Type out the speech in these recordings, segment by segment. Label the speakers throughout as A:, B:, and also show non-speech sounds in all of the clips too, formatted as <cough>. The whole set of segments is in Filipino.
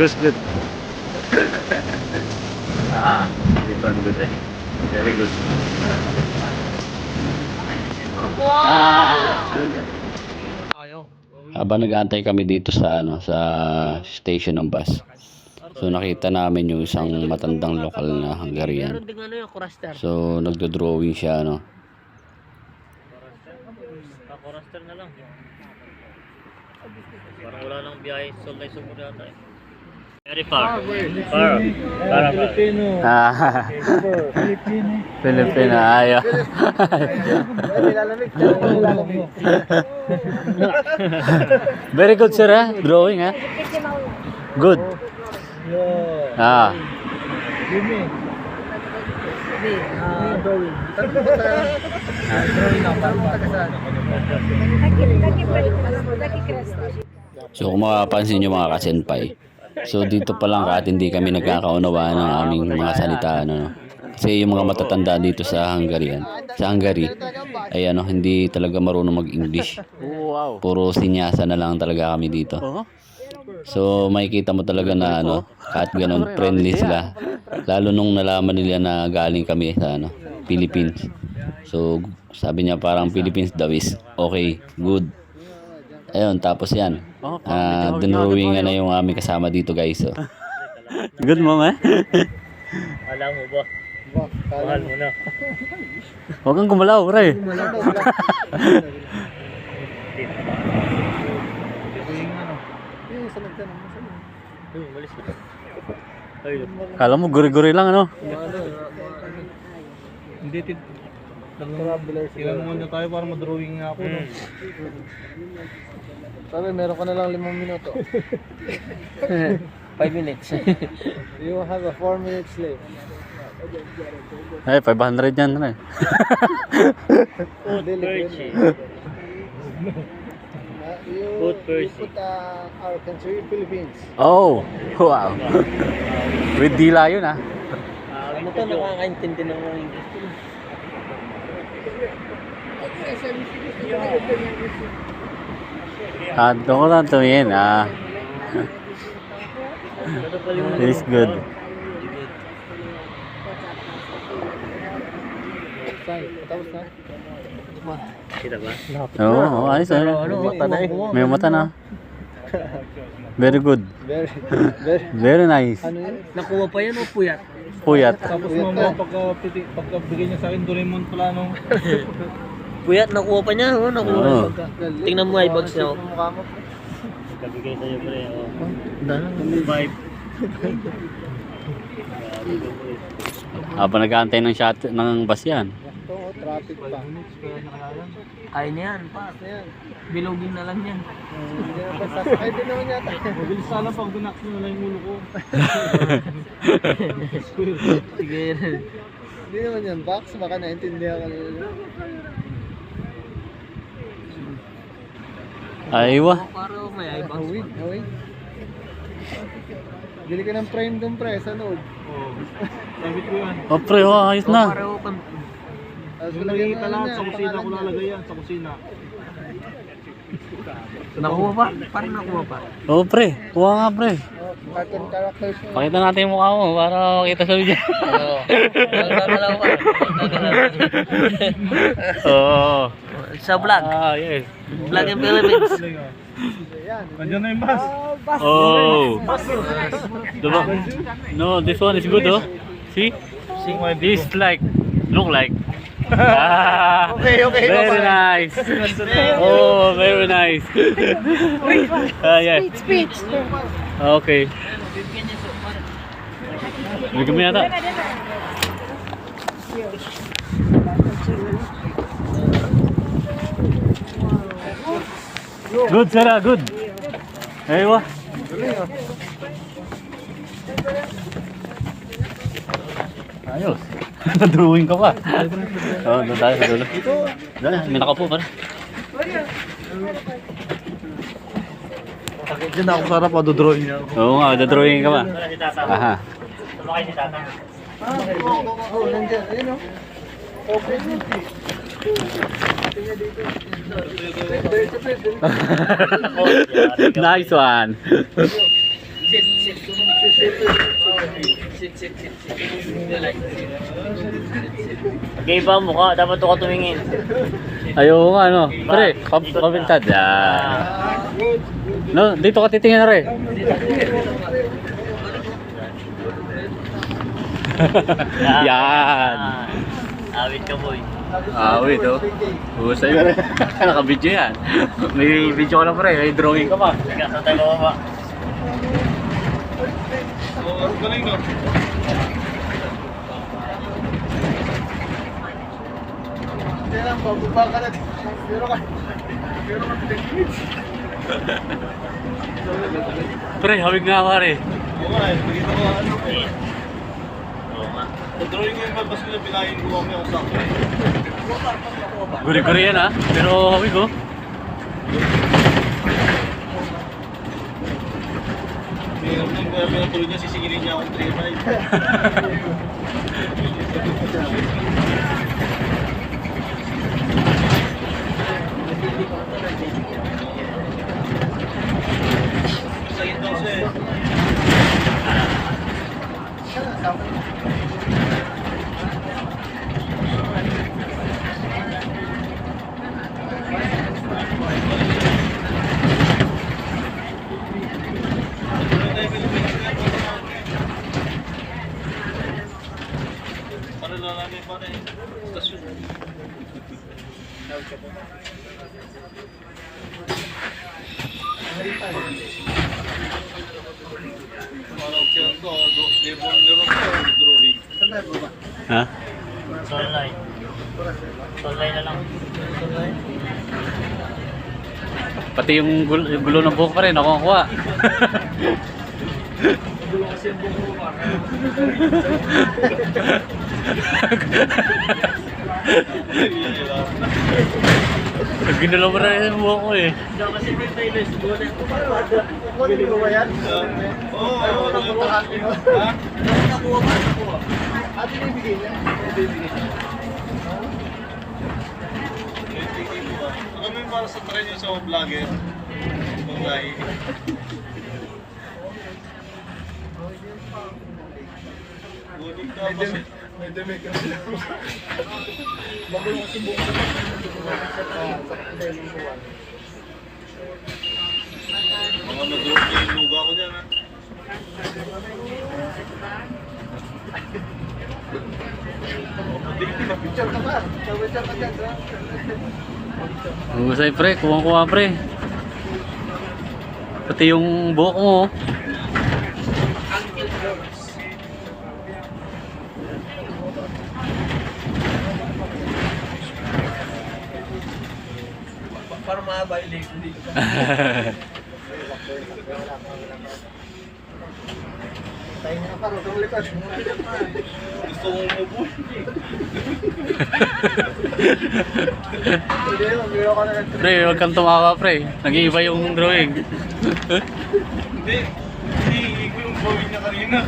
A: Good, good. ah, this one good eh. Very good.
B: Ayaw.
A: Habang nag-aantay kami dito sa ano sa station ng bus. So nakita namin yung isang matandang lokal na Hungarian. So nagdo-drawing siya ano.
B: Kuraster na lang. Parang wala nang biyahe. Solay sumod yata eh. Very far. Far. Para Filipino.
A: Ah, Filipino ayo. Very good sir ah, drawing ah. Good. Ah. So kung makapansin nyo mga kasenpai, so dito pa lang kahit hindi kami nagkakaunawaan ng aming mga salita. Ano, no? Kasi yung mga matatanda dito sa Hungarian, sa Hungary, ay ano, hindi talaga marunong mag-English.
C: Wow.
A: Puro sinyasa na lang talaga kami dito.
C: Oh.
A: So makikita mo talaga na ano, kahit ganun, friendly sila. Lalo nung nalaman nila na galing kami sa ano, Philippines. So sabi niya parang Philippines daw is okay, good. Ayun, tapos yan.
C: Oh,
A: Ah, dinrawing na yung aming kasama dito guys. So. <laughs>
C: Good mom eh.
B: Alam mo ba? <laughs> Mahal mo na.
C: Huwag kang gumalaw, pre. Kala mo guri-guri lang ano.
D: Hindi, tit. Ilan muna tayo para madrawing nga ako. No?
E: Sabi, meron ka na lang limang minuto. <laughs>
B: 5 minutes. <laughs>
E: You have a 4 minutes left.
C: Ay, 500 yan. <laughs>
B: Perchi.
E: Uh, you,
B: Food
E: you
B: Percy.
E: put uh, our country, Philippines.
C: Oh, wow. With dila yun ah.
B: Ano to nakakaintindi ng mga English?
C: Ah, doon ko lang tumingin ah. This good.
B: Kita ba?
C: Oo, oh, ayos
B: mata na eh.
C: May mata na. Very good.
E: Very, <laughs> very,
C: Very nice.
E: ano yun?
B: Nakuha pa yan o puyat?
C: Puyat.
D: Tapos mamaya pagka, piti, pagka bigay niya sa akin Doraemon pala no. <laughs>
B: Puyat, nakuha pa niya. Oh, nakuha pa. Tingnan mo ay bags niya. oh. Kabigay sa'yo pre. Oh. Five.
C: Habang nag-aantay ng shot ng bus yan.
E: Ito, oh, traffic pa.
B: Kaya niya yan pa.
E: Ayan.
B: Bilogin na lang yan.
E: Hindi na pa sasakay din naman yata. <laughs>
D: Mabilis sana pag binak na lang yung ulo ko. <laughs>
B: Sige.
E: Hindi naman yan, box. Baka naintindihan ka nila.
C: Aywa.
B: Paro may ay bags.
E: Hawig, hawig. Bili ka ng frame doon pre, sa loob.
D: Oh. Sabi ko yan.
C: Oh, pre, oh, ayos na.
B: Pareho kan.
E: Tapos
D: Yung
E: lagyan
D: nakikita lahat sa kusina ko lalagay yan, sa kusina.
B: Nakuha pa? Parang nakuha pa.
C: Oh, pre. Kuha nga, pre.
E: Oh.
C: Pakita natin yung mukha mo para makita sa video.
B: Oo.
C: Oo. <laughs>
B: Sa vlog.
C: Ah, yes.
B: Vlog in Philippines.
D: Nandiyan na yung bus.
C: Oh. Diba? No, this one is good, oh. See? See? This like, look like. Ah,
E: Okay, okay,
C: Very
E: bye-bye.
C: nice. Oh, very nice. Ah, yeah.
F: Speech.
C: Okay. Bigyan mo yata. Good, Sarah, good. Aywa. Ayos. <laughs> Drawing ka pa. Oo, doon tayo sa dulo. Doon, may nakaupo pa.
D: Diyan ako sarap, madodrawing niya.
C: Oo nga, drawing ka pa. Aha.
E: Oh, nandiyan. Ayun oh. Open yun. <laughs>
C: nice one.
B: Gay ba ang mukha? Dapat ka tumingin.
C: Ayaw nga, ano. Pre, kabintad. Yan. No, dito ka titingin na <laughs> rin. Yan.
B: Ah, Awit ka boy.
C: Ah, wait, oh. Husay ka rin. <laughs> Naka-video yan. May video ka na pre, may drawing ka pa.
B: Teka, sa tayo ba?
D: Galing no?
E: Hindi lang, bababa ka na. Pero ka. Pero ka 10 minutes.
C: Pre, hawig nga pare.
D: Oo nga nakita ko ano. Drawing ko yung babas ko na pinahin ko kami ako sakto.
C: Guri-guri yan ah. Pero hawig oh.
D: Mayroon kaya pinatuloy niya, sisingilin niya akong 3-5. Sakit daw siya eh. Para lang namin pa rin. Stasyon. Parang siya to, do- lebon lebon to, drawing.
C: Ha?
B: Solay. Solay na lang.
C: Pati yung gulo, yung gulo ng buhok pa rin, ako ang kuha. Ginalaw mo na yung buhok ko eh.
E: Mo ba yan?
D: Oo, oo,
E: Ano
D: oo.
E: ba mo?
D: Ha?
E: Nakuha ba? Nakuha. Ate mo ibigay niya? Ibigay niya.
D: Mo para sa tren yung sa mga vlogger? Ibang lahi. Gulit ka
E: demi- May demi ka. Bago buong sa sa sa demi ko.
D: Mga madrop na yung luga ko dyan ha.
E: Picture ka pa. Picture ka dyan.
C: Husay pre, kuha-kuha pre. Pati yung buhok mo. oh.
E: Para mahaba yung. <laughs> Hindi. Tayo na. Tumulipad.
D: Gusto kong umubo.
E: Hindi, na
C: Pre, huwag kang tumawa pre. Nag-iiba yung drawing.
D: Hindi. Hindi ko yung drawing niya kanina.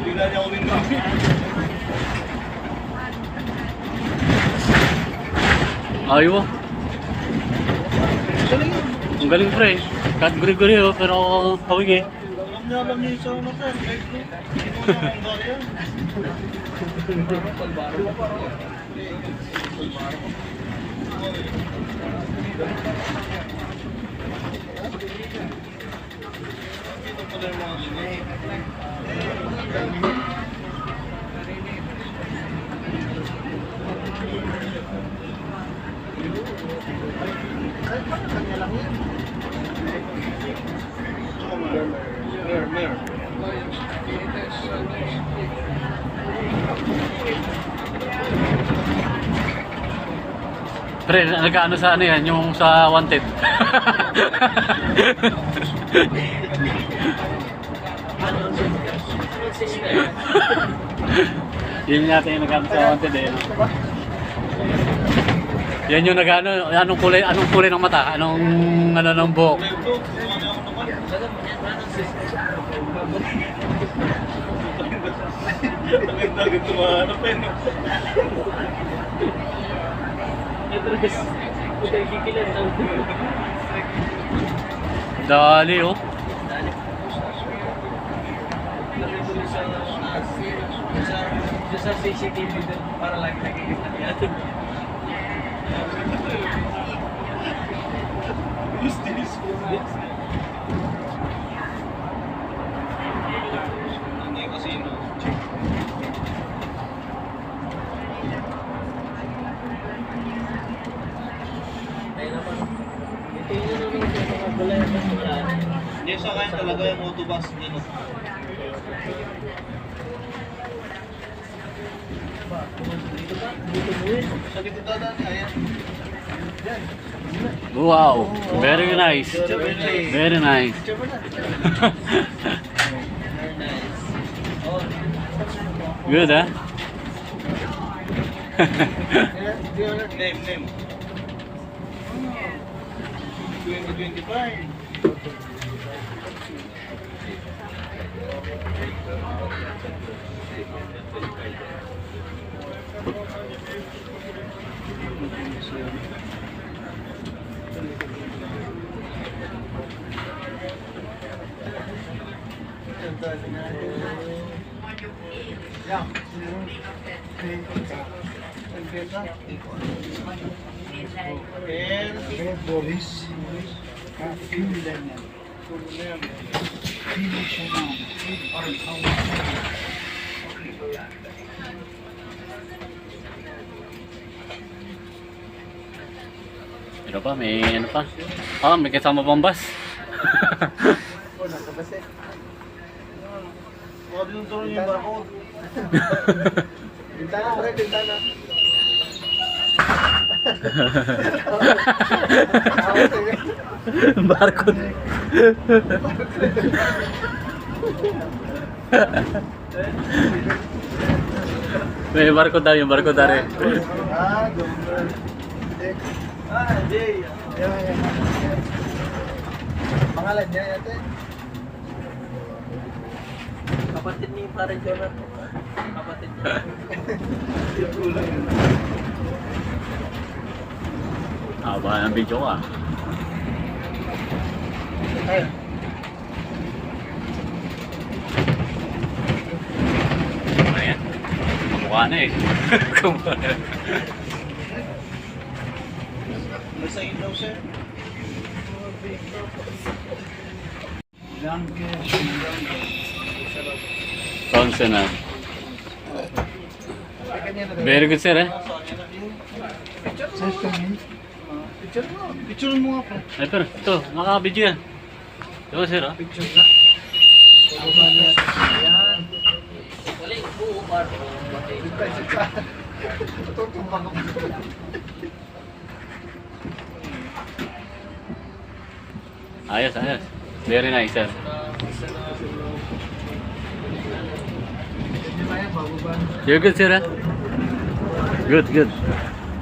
D: Bigla niya ako rin
C: Ayaw mo. Ang galing pre. Kahit guri-guri oh, pero hawig eh.
D: Niya, alam niya sa ano ko. No. Hindi ko naman gaya. Dito pala yung mga ganyan.
C: Pre, nag-ano sa ano yan, yung sa wanted. Yun natin yung nag-ano sa wanted eh. Yan yung nag-ano, anong kulay, anong kulay ng mata, anong ano ng buhok.
D: Mer to. Kuha niya ako Atras. Nagkikilan ang
C: Dali oh.
E: sa CCTV doon para lang nakikita niya. Is this
D: Hindi sa kain talaga yung autobus niya no. Sa likod dadaan niya, ayan.
C: Wow, very nice. Very nice. Good, ah?
D: Name, name. 2025.
E: Boris, a filha minha.
C: Ano pa? May ano pa? Ah, may kasama pang bus.
D: Mga dinuturo niyo yung barcode. <laughs>
E: Bintana, pre, bintana. <laughs>
C: Barcode. may barcode daw yung barcode dari.
E: Ah.
D: Ah, Jay.
E: Pangalan niya yate. Kapatid ni pare Jonathan. Kapatid niya. <laughs>
C: Haba ng video ka.
E: Ay,
C: Ayan. Kamukha na eh. Kamukha na.
D: Nasa ilaw, sir.
C: Tonsa na. Very good sir eh.
E: Picture mo.
D: Picture mo nga, pre.
C: Ay pero ito, naka-video yan. Ito sir ah.
E: Picture na. Baba niya. Yan. Galing, buo par. Sita, sita. Tutumbang ako.
C: Ayos, ayos. Very nice sir. You're good sir ah. Good, good.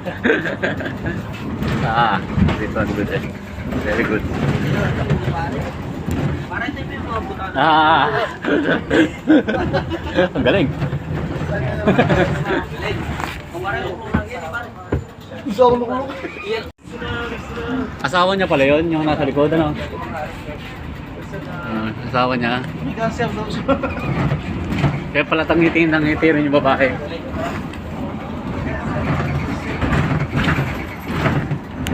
C: <laughs> ah, this one good eh. Very good. Ah. <laughs> Ang galing.
D: Gusto ako makulong.
C: Asawa niya pala yun, yung nasa likod, ano? Ah, asawa niya. Kaya pala tangitin ng ngiti rin yung babae.